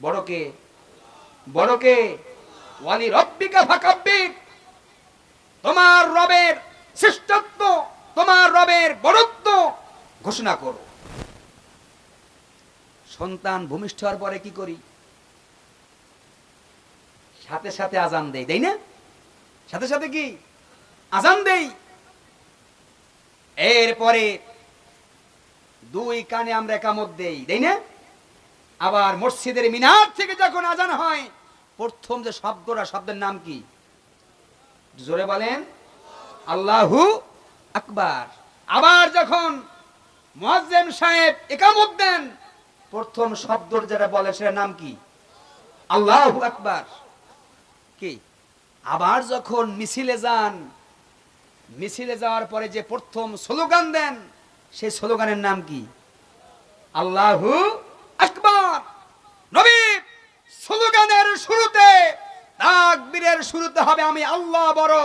বড়কে বড়কে, ওয়ালি রব্বিকা ফাকাব্বির। তোমার রবের শ্রেষ্ঠত্ব, তোমার রবের বড়ত্ব ঘোষণা করো। সন্তান ভূমিষ্ঠ হওয়ার পরে কি করি? সাথে সাথে আজান দেই তাই না? সাথে সাথে কি? আজান দেই। এরপরে দুই কানে আমরা একামত দেই তাই না? আবার মসজিদের মিনার থেকে যখন আজান হয়, প্রথম যে শব্দটা শব্দের নাম কি? জোরে বলেন, আল্লাহু আকবার। আবার যখন মুয়াজ্জিম সাহেব একামত দেন, প্রথম শব্দ যেটা বলে সেটার নাম কি? আল্লাহু আকবার। কি? আবার যখন মিছিলে যান, মিছিলে যাওয়ার পরে যে প্রথম স্লোগান দেন, সেই স্লোগানের নাম কি? আল্লাহু আকবার নবী স্লোগানের শুরুতে তাকবীরের শুরুতে হবে আমি আল্লাহ বড়।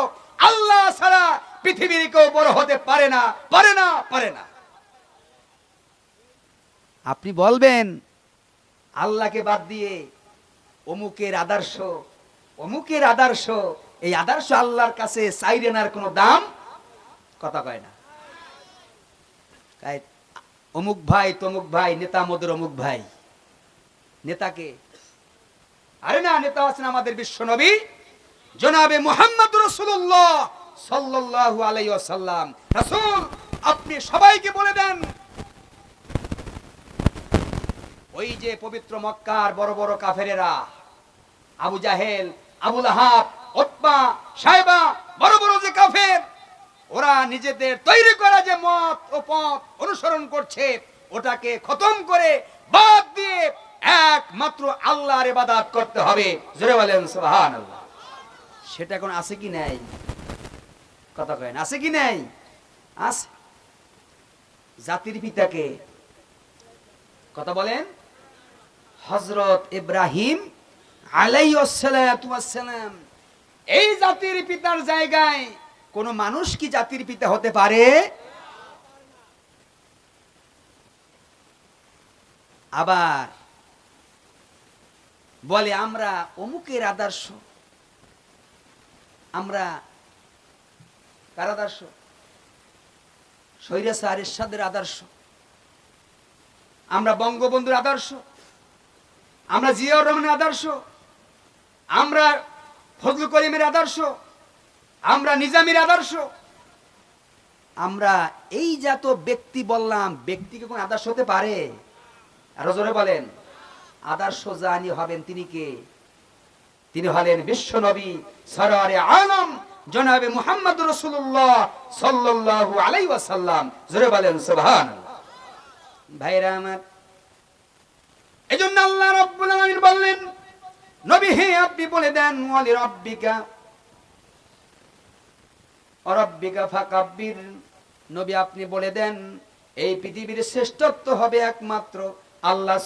আল্লাহ ছাড়া পৃথিবীর কেউ বড় হতে পারে না পারে না পারে না। আপনি বলবেন, আল্লাহকে বাদ দিয়ে অমুকের আদর্শ অমুকের আদর্শ, এই আদর্শ আল্লাহর কাছে সাইরেনার কোনো দাম? কথা কয় না। অমুক ভাই, তমুক ভাই, নেতা মোদের অমুক ভাই। নেতাকে আরে না, নেতা আছেন আমাদের বিশ্ব নবী। জনাবে মোহাম্মদ রসুল্লাহ সাল্লাল্লাহু আলাইহি ওয়াসাল্লাম। রাসূল, আপনি সবাইকে বলে দেন। ওই যে পবিত্র মক্কার বড় বড় কাফেরেরা, আবু জাহেল আবুল আহাব ওতবা সাহেবা বড় বড় যে কাফের, ওরা নিজেদের তৈরি করা যে মত ও পথ অনুসরণ করছে, ওটাকে খতম করে বাদ দিয়ে একমাত্র আল্লাহর ইবাদত করতে হবে। জোরে বলেন সুবহানাল্লাহ। সেটা এখন আছে কি নাই? কথা কয়েন আছে কি নাই? আছে জাতির পিতাকে। কথা বলেন। হজরত ইব্রাহিম আলাইসালাম এই জাতির পিতার জায়গায় কোন মানুষ কি জাতির পিতা হতে পারে? আবার বলে, আমরা অমুকের আদর্শ। আমরা কার আদর্শ সৈরাসার ইরশাদের আদর্শ, আমরা বঙ্গবন্ধুর আদর্শ, আমরা জিয়াউর রহমানের আদর্শ, আমরা ফজলুল করিমের আদর্শ, আমরা নিজামের আদর্শ, আমরা এই জাত ব্যক্তি বললাম, ব্যক্তিকে কোন আদর্শ হতে পারে? আরও জোরে বলেন। আদর্শ জানি হবেন তিনি কে? তিনি হলেন বিশ্ব নবী সরারে আলম, জনাবে মুহাম্মদ রসুল্লাহ সাল্লাল্লাহু আলাইহি ওয়াসাল্লাম। জোরে বলেন, সুবহানাল্লাহ। ভাইরা আমার এই জন্য আল্লাহ রব্বুল বললেন, নবী হে আপনি বলে দেন, ওয়ালি রব্বিকা অরব্বিকা ফাকাব্বির। নবী আপনি বলে দেন, এই পৃথিবীর শ্রেষ্ঠত্ব হবে একমাত্র আল্লাহ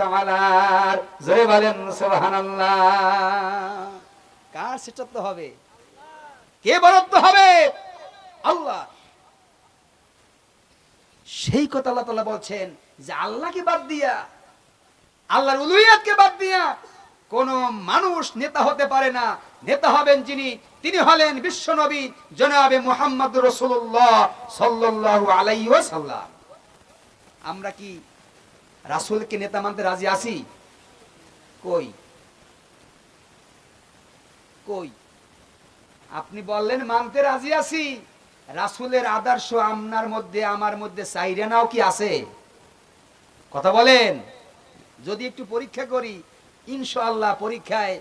তাআলার। জোরে বলেন সুবহানাল্লাহ। কার শ্রেষ্ঠত্ব হবে? কে বরত্ব হবে? আল্লাহ। সেই কথা আল্লাহ তাআলা বলছেন যে আল্লাহকে বাদ দিয়া, আল্লাহর উলুহিয়াতকে বাদ দিয়া কোন মানুষ নেতা হতে পারে না। নেতা হবেন যিনি, তিনি হলেন বিশ্ব নবী জনাবে মুহাম্মদ রসুল্লাহ সাল্লাল্লাহু আলাইহি ওয়াসাল্লাম। আমরা কি রাসূলকে নেতা মানতে রাজি আছি? কই? কই? আপনি বললেন মানতে রাজি আছি। রাসূলের আদর্শ আপনার মধ্যে, আমার মধ্যে সাইরেনাও কি আছে? কথা বলেন। যদি একটু পরীক্ষা করি, ইনশাআল্লাহ পরীক্ষায়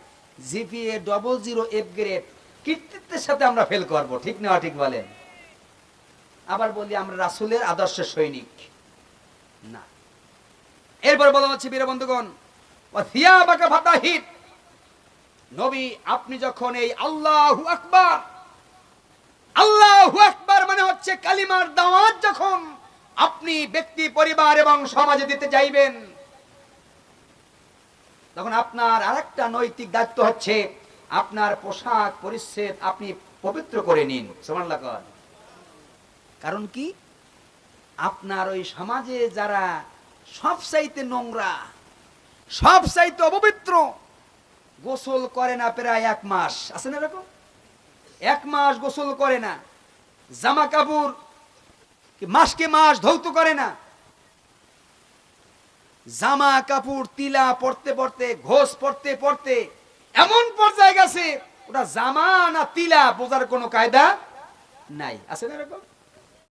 GPA double zero F grade কৃতিত্বের সাথে আমরা ফেল করব, ঠিক না ঠিক বলেন? আবার বলি, আমরা রাসূলের আদর্শ সৈনিক। না। এরপর বলা হচ্ছে, বীর বন্ধুগণ ওয়াথিয়াবাকা নবী, আপনি যখন এই আল্লাহু আকবার আল্লাহু আকবার মানে হচ্ছে কালিমার দাওয়াত যখন আপনি ব্যক্তি, পরিবার এবং সমাজে দিতে চাইবেন, তখন আপনার আরেকটা নৈতিক দায়িত্ব হচ্ছে আপনার পোশাক পরিচ্ছেদ আপনি পবিত্র করে নিন। সুবহানাল্লাহ কারণ কি? আপনার ওই সমাজে যারা সব চাইতে নোংরা, সব চাইতে অপবিত্র। গোসল করে না প্রায় এক মাস। আছে না এরকম? এক মাস গোসল করে না। জামা কাপড় মাসকে মাস ধৌত করে না। জামা কাপড় তিলা পড়তে পড়তে ঘোষ পড়তে পড়তে এমন পর্যায়ে গেছে, ওটা জামা না তিলা বোঝার কোনো কায়দা নাই। আছে না এরকম?